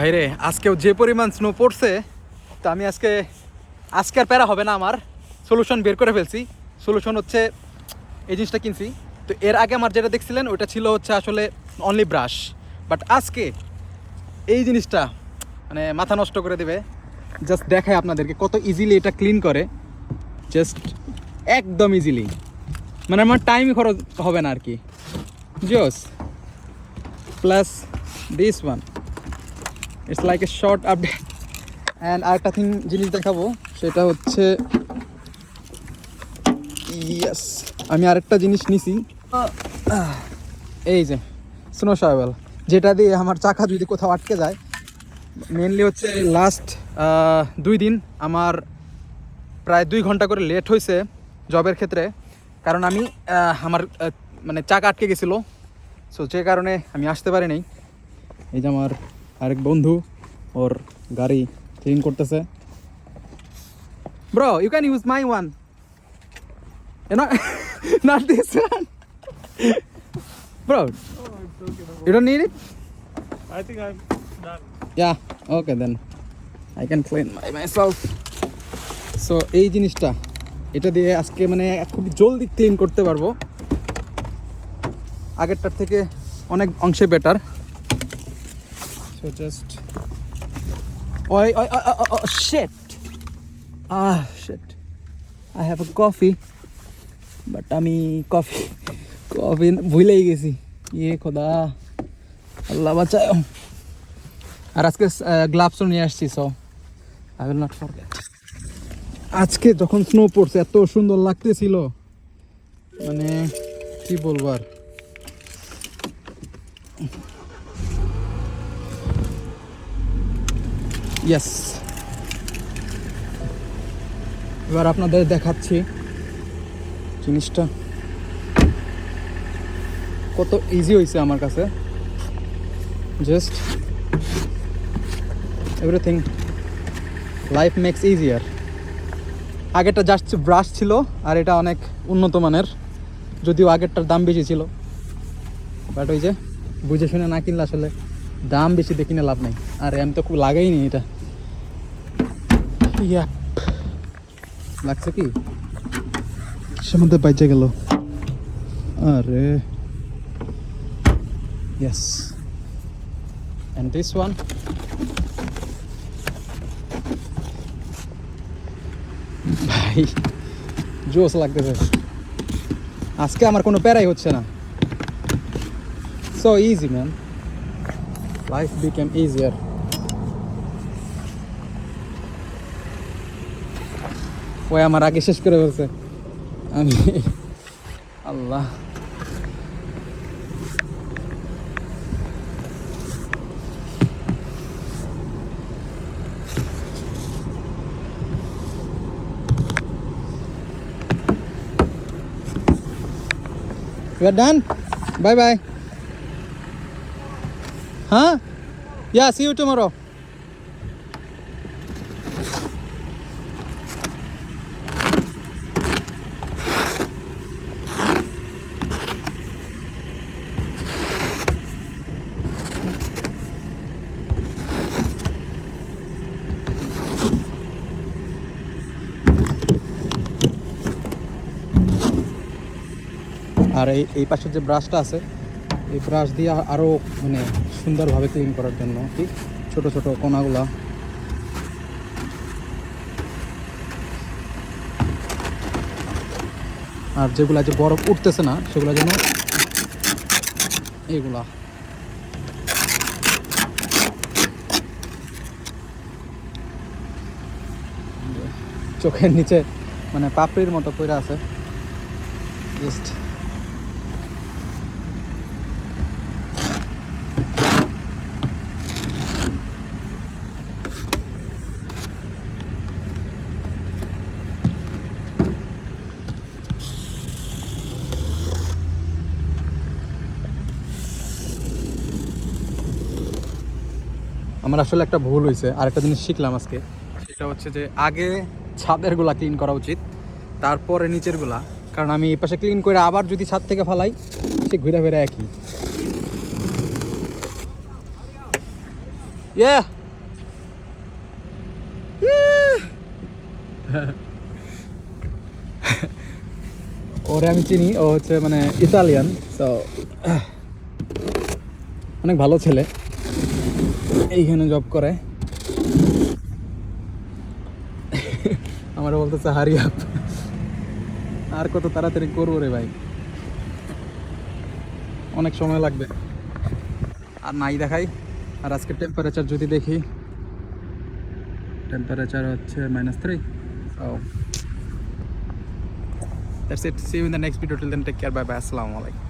ভাইরে আজকেও যে পরিমাণ স্নো পড়ছে, তো আমি আজকে আজকে আর প্যারা হবে না আমার। সলিউশন বের করে ফেলছি। সলিউশন হচ্ছে এই জিনিসটা কিনছি। তো এর আগে আমার যেটা দেখছিলেন, ওটা ছিল হচ্ছে আসলে অনলি ব্রাশ বাট আজকে এই জিনিসটা মানে মাথা নষ্ট করে দেবে। জাস্ট দেখায় আপনাদেরকে কত ইজিলি এটা ক্লিন করে। জাস্ট একদম ইজিলি মানে আমার টাইমই খরচ হবে না আর কি। Geos plus this one it's like a short update and আরেকটা থিং জিনিস দেখাবো, সেটা হচ্ছে ইয়েস আমি আরেকটা জিনিস নিছি। এই যে স্নো শাওয়েল যেটা দিয়ে আমার চাকা যদি কোথাও আটকে যায় মেনলি হচ্ছে লাস্ট দুই দিন আমার প্রায় দুই ঘণ্টা করে লেট হয়েছে জবের ক্ষেত্রে। কারণ আমি আমার মানে চাকা আটকে গেছিল। সো যে কারণে আমি আসতে পারিনি এই যে আমার আরেক বন্ধু ওর গাড়ি ক্লিন করতেছে। Bro you can use my one not this one bro you don't need it I think I'm done. Yeah okay then I can clean my myself so এই জিনিসটা এটা দিয়ে আজকে মানে খুব জলদি ক্লিন করতে পারব। আগেরটার থেকে অনেক অংশে বেটার সো জাস্ট ওই ওই shit ah shit I have a coffee but আমি কফি কফি ভুলেই গেছি। ইয়ে খোদা, আল্লাহ বাঁচায়। আর আজকে গ্লাভসও নিয়ে আসছি so I will not forget আজকে যখন স্নো পড়ছে, এত সুন্দর লাগতেছিল। মানে কি বলব ইয়েস এবার আপনাদের দেখাচ্ছি জিনিসটা। কত ইজি হয়েছে আমার কাছে। Just everything life makes easier আগেরটা জাস্ট ব্রাশ ছিল, আর এটা অনেক উন্নত মানের। যদিও আগেরটার দাম বেশি ছিল। বাট ওই যে, বুঝে শুনে না কিনলে আসলে। দাম বেশি দেখি না লাভ নাই। আর আমি তো খুব লাগাইনি এটা। লাগছে কি? সে মধ্যে বাইচে গেল। আরে। Yes and this one? ভাই জোস লাগতেছে। আজকে আমার কোনো প্যারাই হচ্ছে না। So easy man life became easier ওই আমার আগে শেষ করে ফেলছে আমি আল্লাহ We are done. Bye bye. Huh? Yeah, see you tomorrow. আর এই এই পাশের যে ব্রাশটা আছে এই ব্রাশ দিয়ে আরও মানে সুন্দরভাবে ক্লিন করার জন্য কি ছোট ছোট কোনাগুলা আর যেগুলা যে বরফ উঠতেছে না, সেগুলো যেন এগুলা। চোখের নিচে মানে পাপড়ির মতো পড়ে আছে। জাস্ট আমার আসলে একটা ভুল হয়েছে আর একটা জিনিস শিখলাম আজকে। সেটা হচ্ছে যে আগে ছাদেরগুলা ক্লিন করা উচিত, তারপরে নিচেরগুলা। কারণ আমি এই পাশে ক্লিন করে আবার যদি ছাদ থেকে ফালাই, সে ঘুরে ফিরে একই. ওরে আমি চিনি, ও হচ্ছে মানে ইতালিয়ান তো অনেক ভালো ছেলে। এইখানে জব করে। আমার বলতেছে হারি আপ আর কত তাড়াতাড়ি করব রে ভাই। অনেক সময় লাগবে। আর নাই দেখাই। আর আজকে টেম্পারেচার যদি দেখি টেম্পারেচার হচ্ছে minus three oh that's it see in the next video till then take care bye bye আসসালামু আলাইকুম